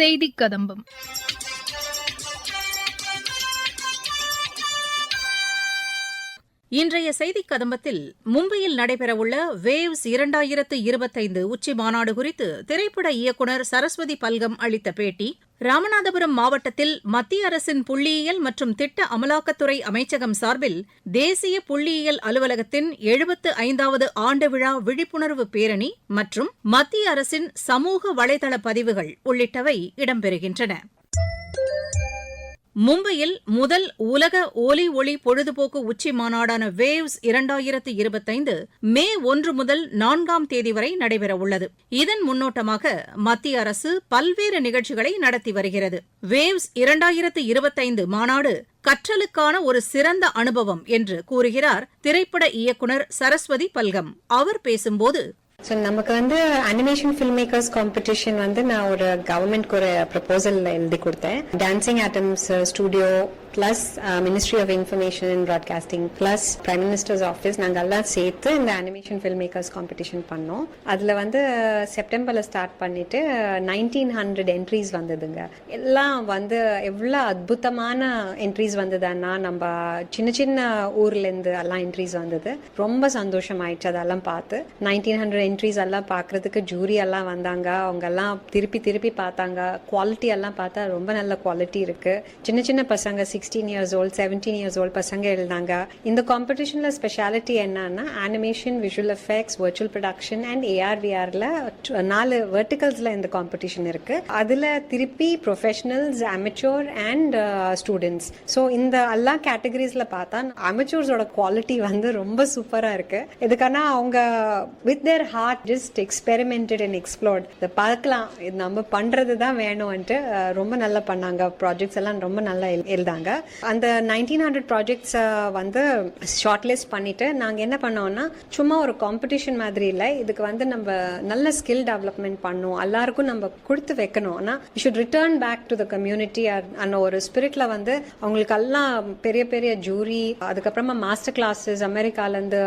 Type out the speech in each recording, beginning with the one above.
செய்தி கதம்பம் இன்றைய செய்திக் கதம்பத்தில் மும்பையில் நடைபெறவுள்ள வேவ்ஸ் இரண்டாயிரத்து இருபத்தைந்து உச்சி மாநாடு குறித்து திரைப்பட இயக்குநர் சரஸ்வதி பல்கம் அளித்த பேட்டி ராமநாதபுரம் மாவட்டத்தில் மத்திய அரசின் புள்ளியியல் மற்றும் திட்ட அமலாக்கத்துறை அமைச்சகம் சார்பில் தேசிய புள்ளியியல் அலுவலகத்தின் எழுபத்து ஐந்தாவது ஆண்டு விழா விழிப்புணர்வு பேரணி மற்றும் மத்திய அரசின் சமூக வலைதள பதிவுகள் உள்ளிட்டவை இடம்பெறுகின்றன. மும்பையில் முதல் உலக ஒலி ஒளி பொழுதுபோக்கு உச்சி மாநாடான வேவ்ஸ் இரண்டாயிரத்து இருபத்தைந்து மே ஒன்று முதல் நான்காம் தேதி வரை நடைபெறவுள்ளது இதன் முன்னோட்டமாக மத்திய அரசு பல்வேறு நிகழ்ச்சிகளை நடத்தி வருகிறது. வேவ்ஸ் இரண்டாயிரத்து இருபத்தைந்து மாநாடு கற்றலுக்கான ஒரு சிறந்த அனுபவம் என்று கூறுகிறார் திரைப்பட இயக்குநர் சரஸ்வதி பல்கம். அவர் பேசும்போது ஸோ நமக்கு வந்து அனிமேஷன் ஃபில்ம் மேக்கர்ஸ் காம்படிஷன் வந்து நான் ஒரு கவர்மெண்ட்க்கு ஒரு ப்ரப்போசல் எழுதி கொடுத்தேன். Dancing atoms studio plus ministry of information and broadcasting plus prime minister's office நாங்கள் எல்லாம் சேர்த்து இந்த அனிமேஷன் ஃபில்ம் மேக்கர்ஸ் காம்படிஷன் பண்ணோம். அதில் வந்து uh, செப்டம்பரில் ஸ்டார்ட் பண்ணிட்டு நைன்டீன் ஹண்ட்ரட் என்ட்ரிஸ் வந்ததுங்க. எல்லாம் வந்து எவ்வளோ அற்புதமான என்ட்ரிஸ் வந்ததுன்னா நம்ம சின்ன சின்ன ஊர்லேருந்து எல்லாம் என்ட்ரிஸ் வந்தது. ரொம்ப சந்தோஷம் ஆயிடுச்சு அதெல்லாம் பார்த்து. நைன்டீன் ஹண்ட்ரட் என்ட்ரிஸ் எல்லாம் பார்க்குறதுக்கு ஜூரி எல்லாம் வந்தாங்க. அவங்க எல்லாம் திருப்பி திருப்பி பார்த்தாங்க. குவாலிட்டி எல்லாம் பார்த்தா ரொம்ப நல்ல குவாலிட்டி இருக்குது சின்ன சின்ன பசங்க sixteen years old seventeen years old பசங்க எழுதாங்க இந்த காம்படிஷனில் ஸ்பெஷாலிட்டி என்னன்னா animation visual effects virtual production and ஏஆர்விஆரில் நாலு வெர்டிகல்ஸில் இந்த காம்படிஷன் இருக்கு. அதில் திருப்பி professionals amateur and students so இந்த எல்லா கேட்டகரிஸில் பார்த்தா அமெச்சோர்ஸோட குவாலிட்டி வந்து ரொம்ப சூப்பராக இருக்கு. இதுக்கான அவங்க with their heart just experimented and explored இதை பார்க்கலாம். இது நம்ம பண்ணுறது தான் வேணும்ன்ட்டு ரொம்ப நல்லா பண்ணாங்க. ப்ராஜெக்ட்ஸ் எல்லாம் ரொம்ப நல்லா எழுதாங்க. அந்த நைன்டீன் ஹண்ட்ரட் ப்ராஜெக்ட்ஸை வந்து ஷார்ட் லிஸ்ட் பண்ணிட்டு நாங்கள் என்ன பண்ணோம்னா சும்மா ஒரு காம்படிஷன் மாதிரி இல்லை. இதுக்கு வந்து நம்ம நல்ல ஸ்கில் டெவலப்மெண்ட் பண்ணும் எல்லாருக்கும் நம்ம கொடுத்து வைக்கணும். ஆனால் should return back to the community அந்த ஒரு ஸ்பிரிட்ல வந்து அவங்களுக்கு எல்லாம் பெரிய பெரிய ஜூரி அதுக்கப்புறமா master classes அமெரிக்காலேருந்து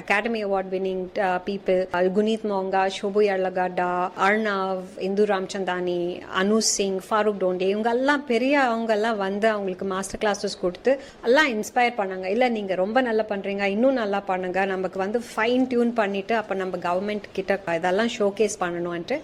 academy award winning people Guneet Monga Shobu Yarlagadda Arnav Indu Ramchandani Anu Singh Farrukh Dhondy இவங்க எல்லாம் பெரிய அவங்க எல்லாம் வந்து அவங்களுக்கு மாஸ்டர் கிளாஸஸ் கொடுத்து எல்லாம் இன்ஸ்பயர் பண்ணாங்க. இல்லை நீங்க ரொம்ப நல்லா பண்றீங்க இன்னும் நல்லா பண்ணுங்க நமக்கு வந்து ஃபைன் டியூன் பண்ணிட்டு அப்ப நம்ம கவர்மெண்ட் கிட்ட இதெல்லாம் ஷோகேஸ் பண்ணணும்ன்ட்டு.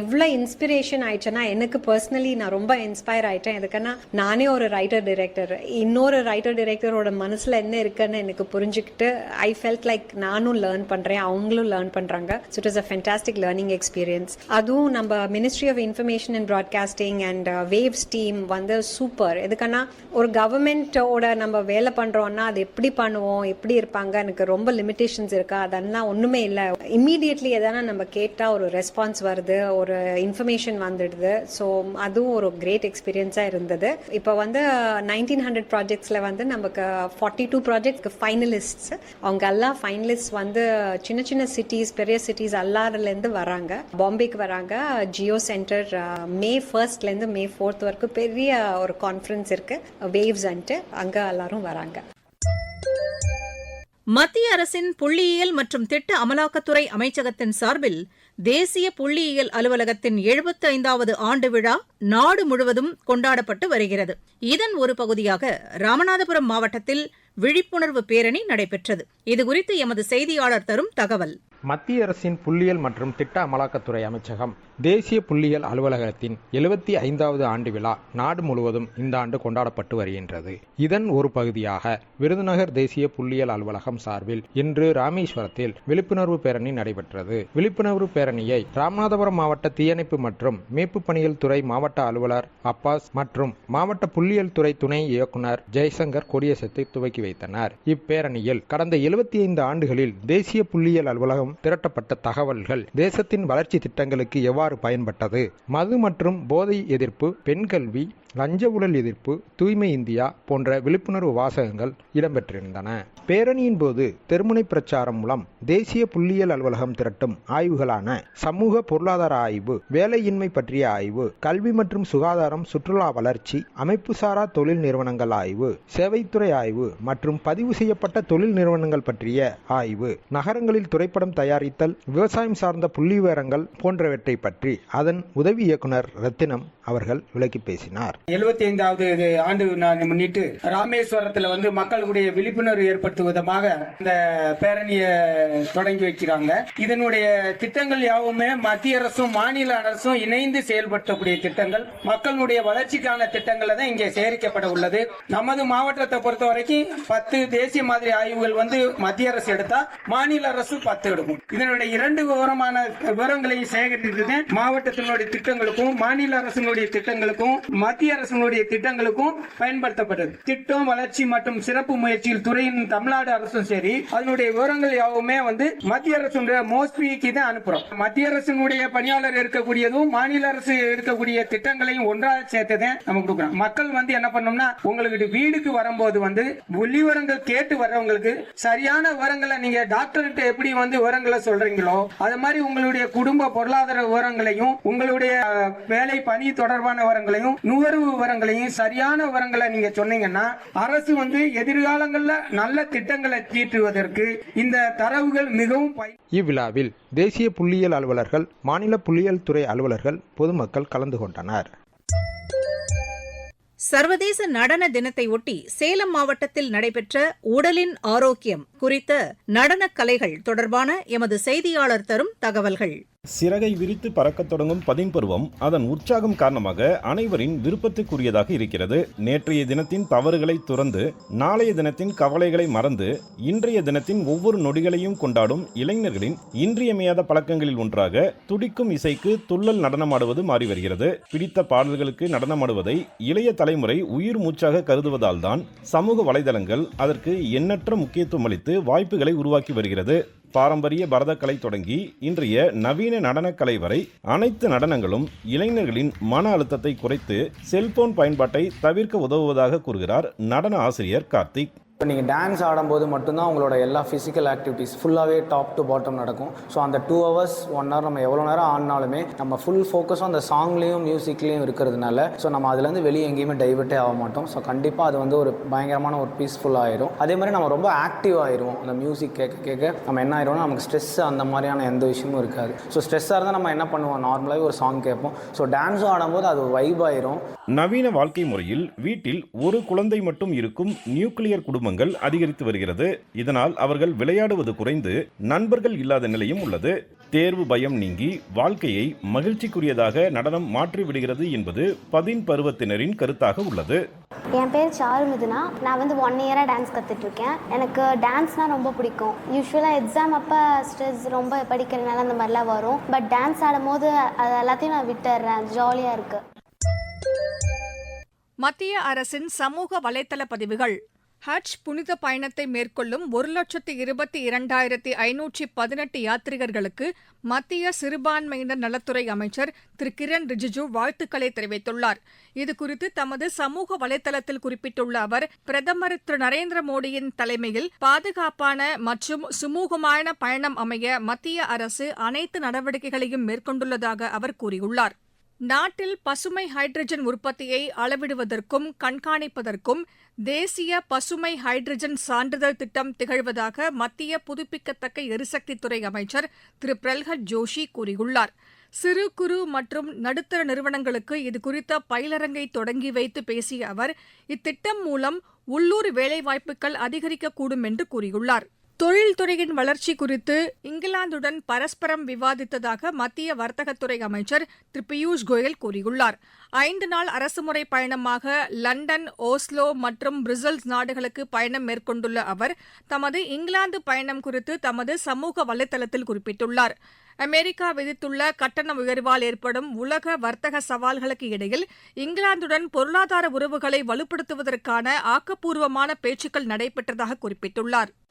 எவ்வளோ இன்ஸ்பிரேஷன் ஆயிடுச்சுன்னா எனக்கு பர்சனலி நான் ரொம்ப இன்ஸ்பயர் ஆயிட்டேன். எதுக்குன்னா நானே ஒரு ரைட்டர் டைரக்டர் இன்னொரு ரைட்டர் டைரக்டரோட மனசுல என்ன இருக்குன்னு எனக்கு புரிஞ்சுக்கிட்டு ஐ ஃபெல்ட் லைக் நானும் லேர்ன் பண்றேன் அவங்களும் லேர்ன் பண்றாங்க so it is a fantastic learning experience அதுவும் நம்ம ministry of information and broadcasting and waves team வந்து சூப்பர் எதுக்குன்னா ஒரு கவர்மெண்ட்டோட நம்ம வேலை பண்ணுறோன்னா அது எப்படி பண்ணுவோம் எப்படி இருப்பாங்க எனக்கு ரொம்ப லிமிடேஷன்ஸ் இருக்கா அதெல்லாம் ஒன்றுமே இல்லை. இம்மீடியட்லி எதனா நம்ம கேட்டால் ஒரு ரெஸ்பான்ஸ் வருது ஒரு இன்ஃபர்மேஷன் வந்துடுது. ஸோ அதுவும் ஒரு கிரேட் எக்ஸ்பீரியன்ஸா இருந்தது. இப்போ வந்து நைன்டீன் ஹண்ட்ரட் ப்ராஜெக்ட்ஸ்ல வந்து நமக்கு ஃபார்ட்டி டூ ப்ராஜெக்ட் ஃபைனலிஸ்ட்ஸ் அவங்க எல்லாம் ஃபைனலிஸ்ட் வந்து சின்ன சின்ன சிட்டிஸ் பெரிய சிட்டிஸ் எல்லாருலேருந்து வராங்க. பாம்பேக்கு வராங்க. ஜியோ சென்டர் மே ஃபர்ஸ்ட்லேருந்து மே ஃபோர்த் வரைக்கும் பெரிய ஒரு கான்ஃபரன்ஸ் இருக்குது வேவ்ஸ் அன்ட்டு அங்கே எல்லாரும் வராங்க. மத்திய அரசின் புள்ளியியல் மற்றும் திட்ட அமலாக்கத்துறை அமைச்சகத்தின் சார்பில் தேசிய புள்ளியியல் அலுவலகத்தின் எழுபத்தி ஐந்தாவது ஆண்டு விழா நாடு முழுவதும் கொண்டாடப்பட்டு வருகிறது. இதன் ஒரு பகுதியாக ராமநாதபுரம் மாவட்டத்தில் விழிப்புணர்வு பேரணி நடைபெற்றது. இதுகுறித்து எமது செய்தியாளர் தரும் தகவல். மத்திய அரசின் புள்ளியியல் மற்றும் திட்ட அமலாக்கத்துறை அமைச்சகம் தேசிய புள்ளியியல் அலுவலகத்தின் எழுபத்தி ஐந்தாவது ஆண்டு விழா நாடு முழுவதும் இந்த ஆண்டு கொண்டாடப்பட்டு வருகின்றது. இதன் ஒரு பகுதியாக விருதுநகர் தேசிய புள்ளியியல் அலுவலகம் சார்பில் இன்று ராமேஸ்வரத்தில் விழிப்புணர்வு பேரணி நடைபெற்றது. விழிப்புணர்வு பேரணியை ராமநாதபுரம் மாவட்ட தீயணைப்பு மற்றும் மீட்பு பணிகள் துறை மாவட்ட அலுவலர் அப்பாஸ் மற்றும் மாவட்ட புள்ளியியல் துறை துணை இயக்குனர் ஜெய்சங்கர் கொடியசத்தை துவக்கி வைத்தனர். இப்பேரணியில் கடந்த எழுபத்தி ஐந்து ஆண்டுகளில் தேசிய புள்ளியியல் அலுவலகம் திரட்டப்பட்ட தகவல்கள் தேசத்தின் வளர்ச்சி திட்டங்களுக்கு எவ்வாறு பயன்பட்டது? மது மற்றும் போதை எதிர்ப்பு பெண் கல்வி லஞ்ச ஊழல் எதிர்ப்பு தூய்மை இந்தியா போன்ற விழிப்புணர்வு வாசகங்கள் இடம்பெற்றிருந்தன. பேரணியின் போது தெருமுனை பிரச்சாரம் மூலம் தேசிய புள்ளியியல் அலுவலகம் திரட்டும் ஆய்வுகளான சமூக பொருளாதார ஆய்வு வேலையின்மை பற்றிய ஆய்வு கல்வி மற்றும் சுகாதாரம் சுற்றுலா வளர்ச்சி அமைப்புசாரா தொழில் நிறுவனங்கள் ஆய்வு சேவைத்துறை ஆய்வு மற்றும் பதிவு செய்யப்பட்ட தொழில் நிறுவனங்கள் பற்றிய ஆய்வு நகரங்களில் திரைப்படம் தயாரித்தல் விவசாயம் சார்ந்த புள்ளி விவரங்கள் போன்றவற்றை பற்றி அதன் உதவி இயக்குனர் ரத்தினம் அவர்கள் விளக்கி பேசினார். எழுபத்தி ஐந்தாவது ஆண்டு நான் முன்னிட்டு ராமேஸ்வரத்துல வந்து மக்களுடைய விழிப்புணர்வு ஏற்படுத்தும் விதமாக இந்த பேரணியை தொடங்கி வைக்கிறாங்க. இதனுடைய திட்டங்கள் யாவுமே மத்திய அரசும் மாநில அரசும் இணைந்து செயல்படுத்தக்கூடிய திட்டங்கள். மக்களுடைய வளர்ச்சிக்கான திட்டங்களை தான் இங்கே சேகரிக்கப்பட உள்ளது. நமது மாவட்டத்தை பொறுத்த வரைக்கும் பத்து தேசிய மாதிரி ஆய்வுகள் வந்து மத்திய அரசு எடுத்தா மாநில அரசு பத்து எடுக்கும். இதனுடைய இரண்டு விவரமான விவரங்களையும் சேகரித்து மாவட்டத்தினுடைய திட்டங்களுக்கும் மாநில அரசினுடைய திட்டங்களுக்கும் மத்திய மத்திய அரசினுடைய திட்டங்களுக்கும் பயன்படுத்தப்பட்டது. திட்டம் வளர்ச்சி மற்றும் சிறப்பு முயற்சியில் துறையின் தமிழ்நாடு அரசும் சரி அதனுடைய விவரங்கள் யாவுமே வந்து மத்திய அரசுடைய மோஸ்பிக்கு தான் அனுப்புறோம். மத்திய அரசினுடைய பணியாளர் இருக்கக்கூடியதும் மாநில அரசு இருக்கக்கூடிய திட்டங்களையும் ஒன்றாக சேர்த்ததே நம்ம கொடுக்குறோம். மக்கள் வந்து என்ன பண்ணோம்னா உங்களுக்கு வீடுக்கு வரும்போது வந்து புள்ளி விவரங்கள் கேட்டு வர்றவங்களுக்கு சரியான விவரங்களை நீங்க டாக்டர்கிட்ட எப்படி வந்து விவரங்களை சொல்றீங்களோ அது மாதிரி உங்களுடைய குடும்ப பொருளாதார விவரங்களையும் உங்களுடைய வேலை பணி தொடர்பான விவரங்களையும் நுகர்வு விவரங்களையும் சரியான விவரங்களை நீங்க சொன்னீங்கன்னா அரசு வந்து எதிர்காலங்கள்ல நல்ல திட்டங்களை தீட்டுவதற்கு இந்த தரவுகள் மிகவும் இவ்விழாவில் தேசிய புள்ளியியல் அலுவலர்கள் மாநில புள்ளியியல் துறை அலுவலர்கள் பொதுமக்கள் கலந்து கொண்டனர். சர்வதேச நடன தினத்தை ஒட்டி சேலம் மாவட்டத்தில் நடைபெற்ற உடலின் ஆரோக்கியம் குறித்த நடனக் கலைகள் தொடர்பான எமது செய்தியாளர் தரும் தகவல்கள். சிறகை விரித்து பறக்கத் தொடங்கும் பதின்பருவம் அதன் உற்சாகம் காரணமாக அனைவரின் விருப்பத்துக்குரியதாக இருக்கிறது. நேற்றைய தினத்தின் தவறுகளை துறந்து நாளைய தினத்தின் கவலைகளை மறந்து இன்றைய தினத்தின் ஒவ்வொரு நொடிகளையும் கொண்டாடும் இளைஞர்களின் இன்றியமையாத பழக்கங்களில் ஒன்றாக துடிக்கும் இசைக்கு துள்ளல் நடனமாடுவது மாறி வருகிறது பிடித்த பாடல்களுக்கு நடனமாடுவதை இளைய தலைமுறை உயிர் மூச்சாக கருதுவதால் தான் சமூக வலைதளங்கள் அதற்கு எண்ணற்ற முக்கியத்துவம் அளித்து வாய்ப்புகளை உருவாக்கி வருகிறது. பாரம்பரிய பரதக்கலை தொடங்கி இன்றைய நவீன நடனக்கலை வரை அனைத்து நடனங்களும் இளைஞர்களின் மன அழுத்தத்தை குறைத்து செல்போன் பயன்பாட்டை தவிர்க்க உதவுவதாக கூறுகிறார் நடன ஆசிரியர் கார்த்திக். இப்போ நீங்கள் டான்ஸ் ஆடும்போது மட்டும்தான் உங்களோட எல்லா ஃபிசிக்கல் ஆக்டிவிட்டீஸ் ஃபுல்லாகவே டாப் டு பாட்டம் நடக்கும். ஸோ அந்த டூ ஹவர்ஸ் ஒன் ஹவர் நம்ம எவ்வளோ நேரம் ஆடினாலுமே நம்ம ஃபுல் ஃபோக்கஸும் அந்த சாங்லேயும் மியூசிக்லேயும் இருக்கிறதுனால ஸோ நம்ம அதுலேருந்து வெளியே எங்கேயுமே டைவர்ட்டே ஆக மாட்டோம். ஸோ கண்டிப்பாக அது வந்து ஒரு பயங்கரமான ஒரு பீஸ்ஃபுல் ஆயிரும். அதே மாதிரி நம்ம ரொம்ப ஆக்டிவ் ஆயிரும் அந்த மியூசிக் கேட்க கேட்க நம்ம என்ன ஆயிரும்னா நமக்கு ஸ்ட்ரெஸ் அந்த மாதிரியான எந்த விஷயமும் இருக்காது. ஸோ ஸ்ட்ரெஸ்ஸாக இருந்தால் நம்ம என்ன பண்ணுவோம்? நார்மலாகவே ஒரு சாங் கேட்போம். ஸோ டான்ஸும் ஆடும்போது அது வைப் ஆயிரும். நவீன வாழ்க்கை முறையில் வீட்டில் ஒரு குழந்தை மட்டும் இருக்கும் நியூக்ளியர் குடும்பம் குடும்பங்கள் அதிகரித்து வருகிறது. இதனால் அவர்கள் விளையாடுவது குறைந்து நண்பர்கள் இல்லாத நிலையும் உள்ளது. தேர்வு பயம் நீங்கி வாழ்க்கையை மகிழ்ச்சிக்குரியதாக நடனம் மாற்றி விடுகிறது என்பது பதின் பருவத்தினரின் கருத்தாக உள்ளது. என் பேர் சாரு மிதுனா நான் வந்து ஒன் இயராக டான்ஸ் கற்றுட்ருக்கேன் எனக்கு டான்ஸ்னால் ரொம்ப பிடிக்கும். யூஸ்வலாக எக்ஸாம் அப்போ ஸ்ட்ரெஸ் ரொம்ப படிக்கிறதுனால அந்த மாதிரிலாம் வரும். பட் டான்ஸ் ஆடும்போது அது எல்லாத்தையும் நான் விட்டுடுறேன் ஜாலியாக இருக்குது மத்திய அரசின் சமூக வலைதள பதிவுகள். ஹஜ் புனித பயணத்தை மேற்கொள்ளும் ஒரு லட்சத்து இருபத்தி இரண்டாயிரத்தி ஐநூற்றி பதினெட்டு யாத்ரிகர்களுக்கு மத்திய சிறுபான்மையினர் நலத்துறை அமைச்சர் திரு கிரண் ரிஜிஜு வாழ்த்துக்களை தெரிவித்துள்ளார். இதுகுறித்து தமது சமூக வலைதளத்தில் குறிப்பிட்டுள்ள அவர் பிரதமர் திரு நரேந்திர மோடியின் தலைமையில் பாதுகாப்பான மற்றும் சுமூகமான பயணம் அமைய மத்திய அரசு அனைத்து நடவடிக்கைகளையும் மேற்கொண்டுள்ளதாக அவர் கூறியுள்ளார். நாட்டில் பசுமை ஹைட்ரஜன் உற்பத்தியை அளவிடுவதற்கும் கண்காணிப்பதற்கும் தேசிய பசுமை ஹைட்ரஜன் சான்றிதழ் திட்டம் திகழ்வதாக மத்திய புதுப்பிக்கத்தக்க எரிசக்தித்துறை அமைச்சர் திரு. பிரல்ஹத் ஜோஷி கூறியுள்ளார். சிறு குறு மற்றும் நடுத்தர நிறுவனங்களுக்கு இதுகுறித்த பயிலரங்கை தொடங்கி வைத்து பேசிய அவர் இத்திட்டம் மூலம் உள்ளூர் வேலைவாய்ப்புகள் அதிகரிக்கக்கூடும் என்று கூறியுள்ளார். தொழில்துறையின் வளர்ச்சி குறித்து இங்கிலாந்துடன் பரஸ்பரம் விவாதித்ததாக மத்திய வர்த்தகத்துறை அமைச்சர் திரு பியூஷ் கோயல் கூறியுள்ளார். ஐந்து நாள் அரசுமுறை பயணமாக லண்டன் ஓஸ்லோ மற்றும் பிரசல்ஸ் நாடுகளுக்கு பயணம் மேற்கொண்டுள்ள அவர் தமது இங்கிலாந்து பயணம் குறித்து தமது சமூக வலைதளத்தில் குறிப்பிட்டுள்ளார். அமெரிக்கா விதித்துள்ள கட்டண உயர்வால் ஏற்படும் உலக வர்த்தக சவால்களுக்கு இடையில் இங்கிலாந்துடன் பொருளாதார உறவுகளை வலுப்படுத்துவதற்கான ஆக்கப்பூர்வமான பேச்சுக்கள் நடைபெற்றதாக குறிப்பிட்டுள்ளார்.